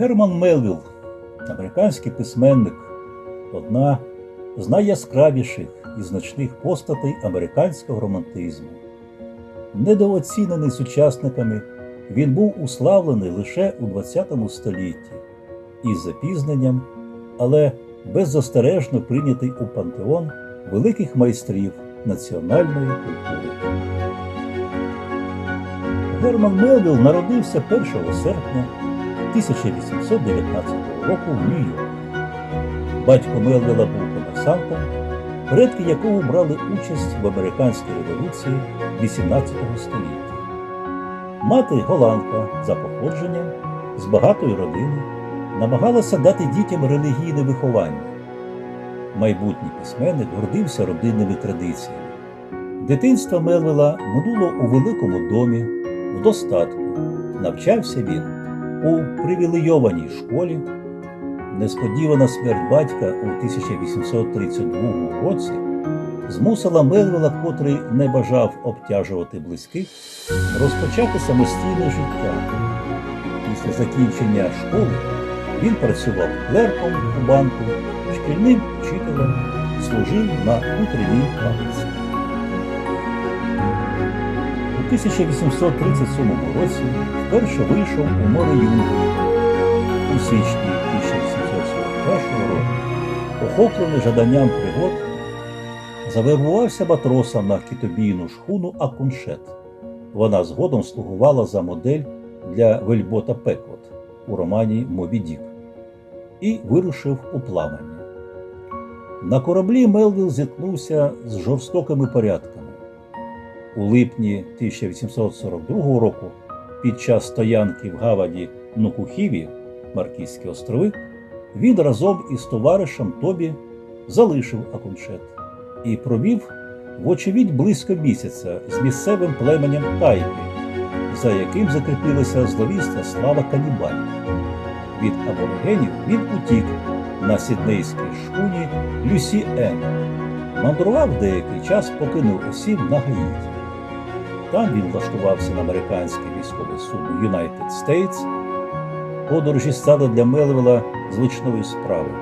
Герман Мелвілл, американський письменник, одна з найяскравіших і значних постатей американського романтизму. Недооцінений сучасниками, він був уславлений лише у ХХ столітті із запізненням, але беззастережно прийнятий у пантеон великих майстрів національної культури. Герман Мелвілл народився 1 серпня 1819 року в Нью-Йорку. Батько Мелвіла був комерсантом, предки якого брали участь в американській революції 18 століття. Мати голландка за походженням з багатої родини намагалася дати дітям релігійне виховання. Майбутній письменник гордився родинними традиціями. Дитинство Мелвіла минуло у великому домі, в достатку. Навчався він у привілейованій школі. Несподівана смерть батька у 1832 році змусила Мелвіла, котрий не бажав обтяжувати близьких, розпочати самостійне життя. Після закінчення школи він працював клерком у банку, шкільним вчителем, служив на утренній фабриці. 1837 році вперше вийшов у море Юнгу. У січні 1841 року, охоплений жаданням пригод, завербувався матросом на китобійну шхуну Акуншет. Вона згодом слугувала за модель для Вельбота Пеклот у романі Мобі Дік і вирушив у плавання. На кораблі Мелвіл зіткнувся з жорстокими порядками. У липні 1842 року під час стоянки в гавані Нукухіві, Маркізькі острови, він разом із товаришем Тобі залишив Акуншет і провів, вочевидь, близько місяця з місцевим племенем Тайпі, за яким закріпилася зловісна слава канібалів. Від аборигенів він утік на сіднейській шхуні Люсі Ен. Мандрував деякий час, покинув осіб на Гаїті. Там він влаштувався на американське військове судно United States. Подорожі стали для Мелвіла звичною справою.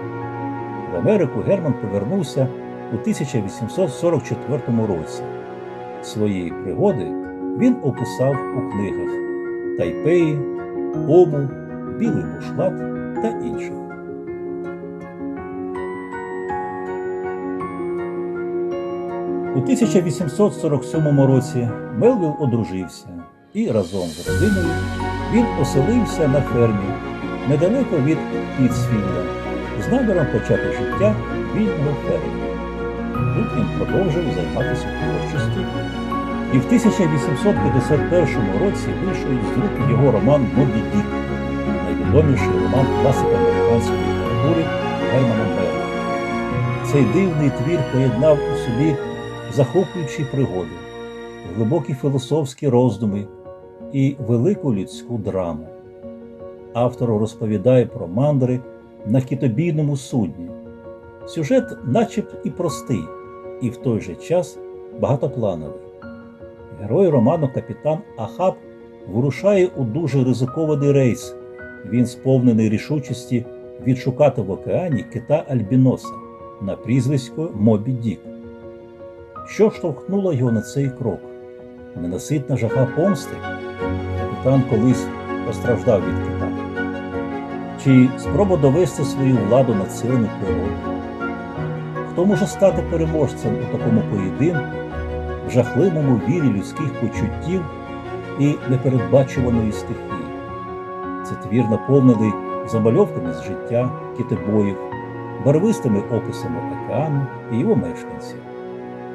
В Америку Герман повернувся у 1844 році. Свої пригоди він описав у книгах Тайпеї, Ому, Білий бушлат та інших. У 1847 році Мелвіл одружився і разом з родиною він оселився на фермі недалеко від Пітсфілда з наміром почати життя вільного фермера. Тут він продовжив займатися творчістю. І в 1851 році вийшов із друку його роман Мобі Дік, найвідоміший роман класика американської літератури Германа Мелла. Цей дивний твір поєднав у собі захоплюючі пригоди, глибокі філософські роздуми і велику людську драму. Автор розповідає про мандри на китобійному судні. Сюжет, начеб і простий, і в той же час багатоплановий. Герой роману капітан Ахаб вирушає у дуже ризикований рейс. Він сповнений рішучості відшукати в океані кита Альбіноса на прізвисько Мобі Дік. Що штовхнуло його на цей крок? Ненаситна жага помсти. Капітан колись постраждав від кита. Чи спроба довести свою владу над силами природи? Хто може стати переможцем у такому поєдинку, в жахливому вірі людських почуттів і непередбачуваної стихії? Це твір наповнений замальовками з життя, китобоїв, барвистими описами океану і його мешканців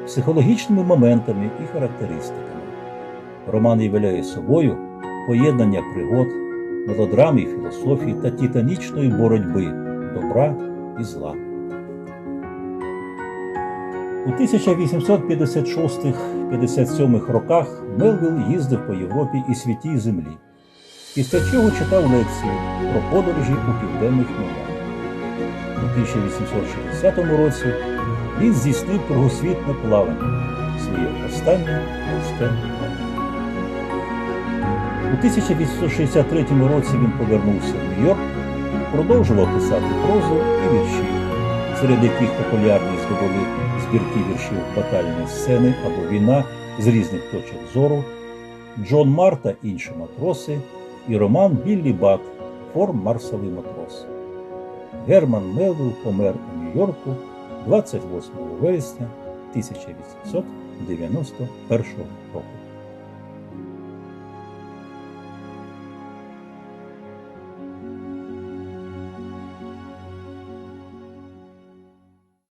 психологічними моментами і характеристиками. Роман являє собою поєднання пригод, мелодрами і філософії та титанічної боротьби добра і зла. У 1856-57 роках Мелвіл їздив по Європі і святій землі, після чого читав лекції про подорожі у південних морях. У 1860 році він здійснив кругосвітне плавання, своє останнє морське плавання. У 1863 році він повернувся в Нью-Йорк Продовжував писати прозу і вірші, серед яких популярність здобули збірки віршів Батальні сцени або війна з різних точок зору, Джон Мар та інші матроси і роман Біллі Бат Форм Марсовий матрос. Герман Мелвілл помер у Нью-Йорку 28 вересня 1891 року.